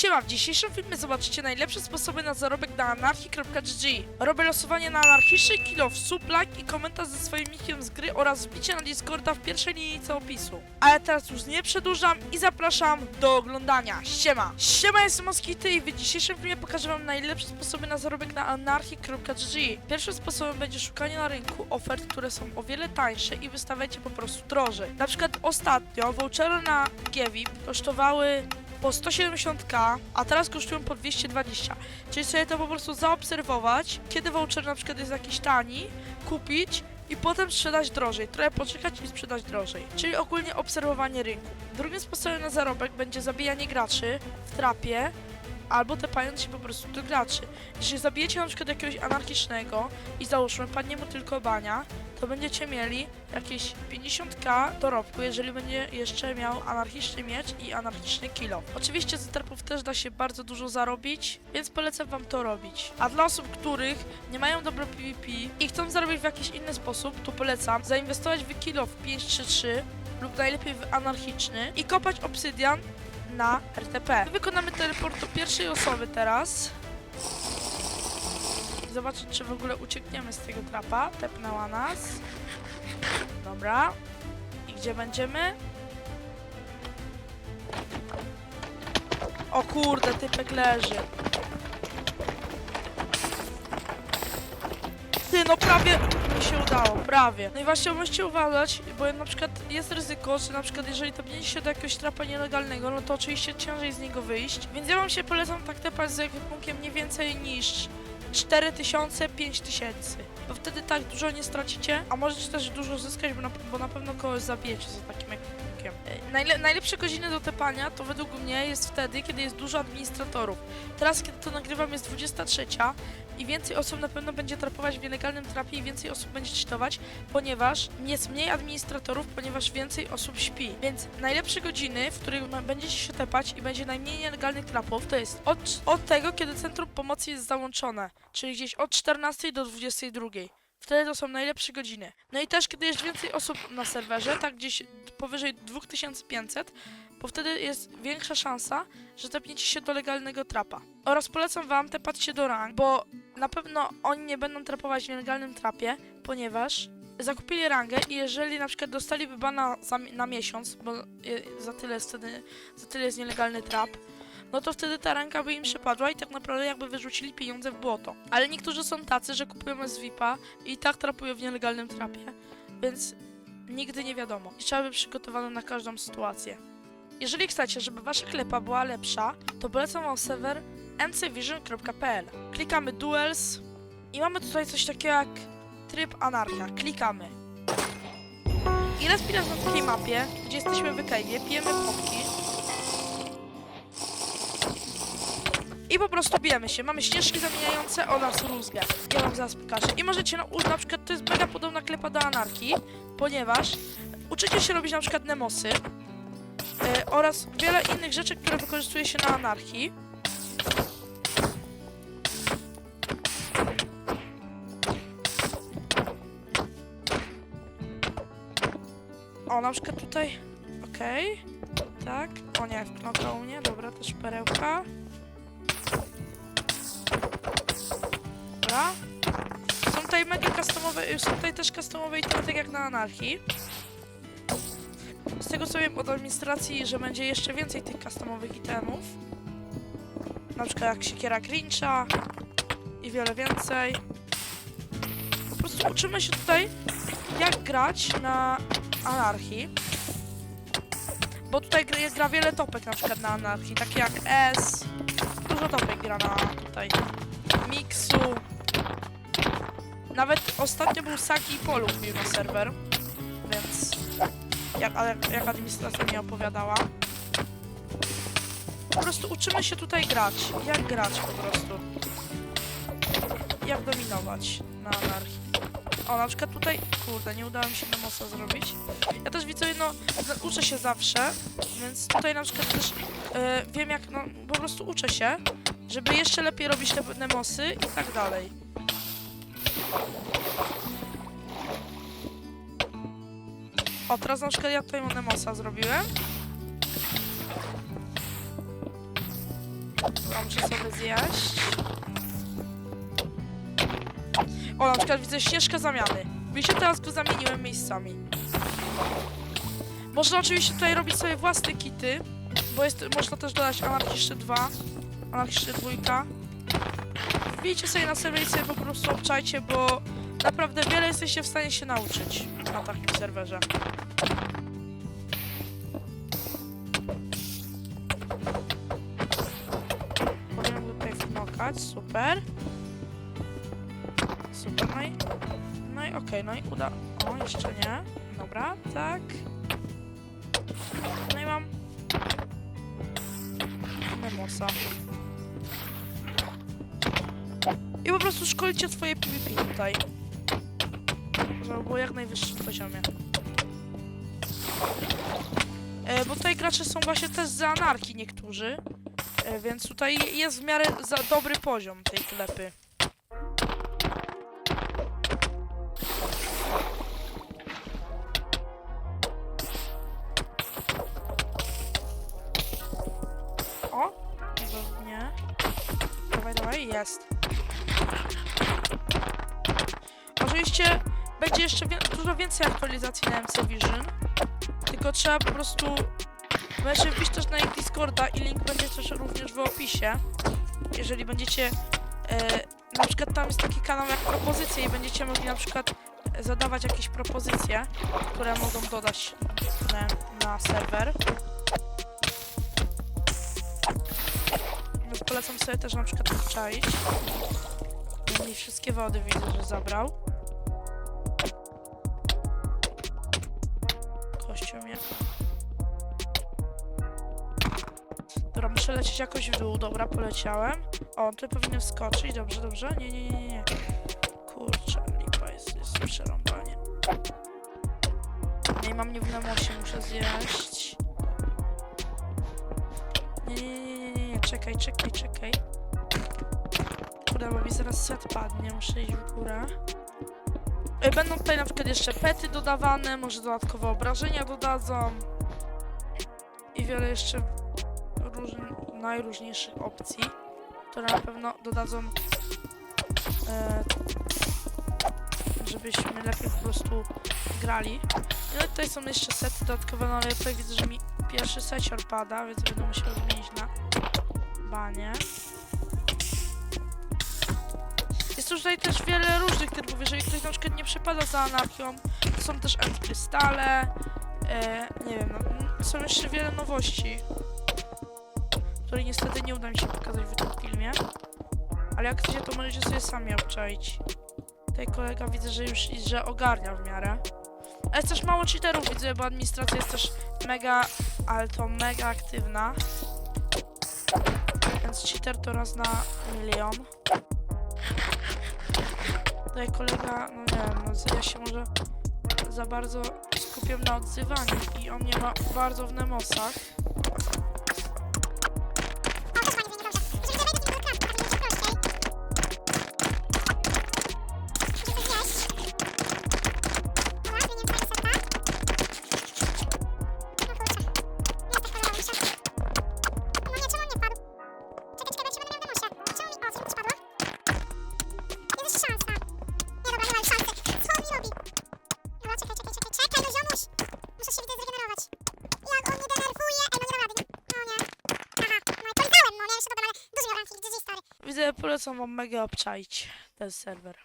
Siema, w dzisiejszym filmie zobaczycie najlepsze sposoby na zarobek na anarchii.gg. Robię losowanie na w sub, like i komentarz ze swoim nickiem z gry oraz wbicie na Discorda w pierwszej linijce opisu. Ale teraz już nie przedłużam i zapraszam do oglądania. Siema! Siema, jestem Moskity i w dzisiejszym filmie pokażę wam najlepsze sposoby na zarobek na anarchii.gg. Pierwszym sposobem będzie szukanie na rynku ofert, które są o wiele tańsze i wystawiacie po prostu drożej. Na przykład ostatnio vouchery na Giewip kosztowały po 170k, a teraz kosztują po 220. Czyli sobie to po prostu zaobserwować, kiedy voucher na przykład jest jakiś tani, kupić i potem sprzedać drożej. Trochę poczekać i sprzedać drożej. Czyli ogólnie obserwowanie rynku. Drugim sposobem na zarobek będzie zabijanie graczy w trapie albo tepając się po prostu do graczy. Jeżeli zabijecie na przykład jakiegoś anarchicznego i załóżmy padnie mu tylko bania, to będziecie mieli jakieś 50k dorobku, jeżeli będzie jeszcze miał anarchiczny miecz i anarchiczny kilo. Oczywiście z trapów też da się bardzo dużo zarobić, więc polecam wam to robić. A dla osób, których nie mają dobro PvP i chcą zarobić w jakiś inny sposób, to polecam zainwestować w kilo w 533 lub najlepiej w anarchiczny i kopać obsydian na RTP. Wykonamy teleport do pierwszej osoby teraz. Zobaczyć, czy w ogóle uciekniemy z tego trapa. Tepnęła nas. Dobra. I gdzie będziemy? O kurde, typek leży. Ty, no prawie mi się udało, prawie. No i właśnie musicie uważać, bo na przykład jest ryzyko, że na przykład jeżeli topniecie się do jakiegoś trapa nielegalnego, no to oczywiście ciężej z niego wyjść. Więc ja wam się polecam tak tepać z ekwipunkiem nie więcej niż 4000, 5000. Bo wtedy tak dużo nie stracicie, a możecie też dużo zyskać, bo na, bo na pewno kogoś zabijecie za takim ekwipunkiem. Najle, najlepsze godziny do tepania to według mnie jest wtedy, kiedy jest dużo administratorów. Teraz, kiedy to nagrywam, jest 23 i więcej osób na pewno będzie trapować w nielegalnym trapie i więcej osób będzie cheatować, ponieważ jest mniej administratorów, ponieważ więcej osób śpi. Więc najlepsze godziny, w których będziecie się tepać i będzie najmniej nielegalnych trapów, to jest od, od tego, kiedy centrum pomocy jest załączone, czyli gdzieś od 14 do 22. Wtedy to są najlepsze godziny. No i też, kiedy jest więcej osób na serwerze, tak gdzieś powyżej 2500, bo wtedy jest większa szansa, że tepniecie się do legalnego trapa. Oraz polecam wam tepać się do rank, bo na pewno oni nie będą trapować w nielegalnym trapie, ponieważ zakupili rangę i jeżeli na przykład dostaliby bana za, na miesiąc, bo y, za tyle jest wtedy, za tyle jest nielegalny trap, no to wtedy ta ręka by im przepadła i tak naprawdę jakby wyrzucili pieniądze w błoto. Ale niektórzy są tacy, że kupują z VIP-a i tak trapują w nielegalnym trapie, więc nigdy nie wiadomo. I trzeba być przygotowany na każdą sytuację. Jeżeli chcecie, żeby wasza klepa była lepsza, to polecam wam serwer ncvision.pl. Klikamy Duels i mamy tutaj coś takiego jak tryb anarchia. Klikamy. I nas na takiej mapie, gdzie jesteśmy w kajwie, pijemy popki. I po prostu bijemy się. Mamy ścieżki zamieniające oraz rózgę. Ja wam zaraz pokażę. I możecie użyć, na przykład, to jest mega podobna klepa do anarchii, ponieważ uczycie się robić na przykład nemosy, e, oraz wiele innych rzeczy, które wykorzystuje się na anarchii. O, na przykład tutaj. Okej. Tak. O nie, knokał mnie. Dobra, też perełka. Dobra. Są tutaj mega customowe, są tutaj też customowe itemy, tak jak na anarchii. Z tego co wiem od administracji, że będzie jeszcze więcej tych customowych itemów. Na przykład jak siekiera Grincha i wiele więcej. Po prostu uczymy się tutaj jak grać na anarchii. Bo tutaj gra, gra wiele topek na przykład na anarchii, takie jak S. Dużo topek gra na tutaj. Mixu. Nawet ostatnio był Saki i Polu na serwer. Więc jak, jak administracja mi opowiadała. Po prostu uczymy się tutaj grać. Jak grać po prostu. Jak dominować na anarchii. O, na przykład tutaj, kurde, nie udało mi się Nemosa zrobić. Ja też widzę, no, uczę się zawsze, więc tutaj na przykład też e, wiem jak, no, po prostu uczę się, żeby jeszcze lepiej robić te Nemosy i tak dalej. O, teraz na przykład ja tutaj Nemosa zrobiłem. Muszę sobie zjeść. O, na przykład widzę ścieżkę zamiany. Widzicie, teraz go zamieniłem miejscami. Można oczywiście tutaj robić sobie własne kity, bo jest, można też dodać anarchistę 2, anarchistę 2. Wbijcie sobie na serwer i sobie po prostu obczajcie, bo naprawdę wiele jesteście w stanie się nauczyć na takim serwerze. Powinien tutaj wmokać, super. Super, no i... No i okej, no i uda... O, jeszcze nie. Dobra, tak. No i mam... Nemosa. I po prostu szkolicie swoje PvP tutaj. Żeby było jak najwyższym poziomie. E, bo tutaj gracze są właśnie też z anarchii niektórzy. E, więc tutaj jest w miarę za dobry poziom tej klepy. O! Nie. Dawaj, dawaj, jest. Oczywiście będzie jeszcze wie dużo więcej aktualizacji na MC Vision. Tylko trzeba po prostu Możecie wbić też na ich Discorda i link będzie też również w opisie. Jeżeli będziecie, e, na przykład tam jest taki kanał jak propozycje i będziecie mogli na przykład e, zadawać jakieś propozycje, które mogą dodać na, na serwer. Więc polecam sobie też na przykład czaić. I wszystkie wody widzę, że zabrał. Muszę lecieć jakoś w dół. Dobra, poleciałem. O, tu powinien wskoczyć. Dobrze, dobrze. Nie, nie, nie, nie. Kurczę, lipa jest, jest przerąbanie. Nie mam nie w nemosie, muszę zjeść. Nie, nie, nie, nie, nie, nie, czekaj, czekaj, czekaj. Kurde, bo mi zaraz set padnie, muszę iść w górę. E, Będą tutaj na przykład jeszcze pety dodawane, może dodatkowe obrażenia dodadzą. I wiele jeszcze róż, najróżniejszych opcji, które na pewno dodadzą, e, żebyśmy lepiej po prostu grali. No i tutaj są jeszcze sety dodatkowe, no ale tutaj widzę, że mi pierwszy secior pada, więc będę musiał zmienić na banie. Jest tutaj też wiele różnych typów, jeżeli ktoś na przykład nie przepada za anarchią, to są też krystale, e, nie wiem, no, są jeszcze wiele nowości niestety nie uda mi się pokazać w tym filmie. Ale jak chcecie, to możecie sobie sami obczaić. Tutaj kolega widzę, że już że ogarnia w miarę. Jest też mało cheaterów widzę, bo administracja jest też mega, ale to mega aktywna. Więc cheater to raz na milion. Tutaj kolega, no nie wiem, no ja się może za bardzo skupiam na odzywaniu i on nie ma bardzo w nemosach. Polecam wam mega obczaić ten serwer.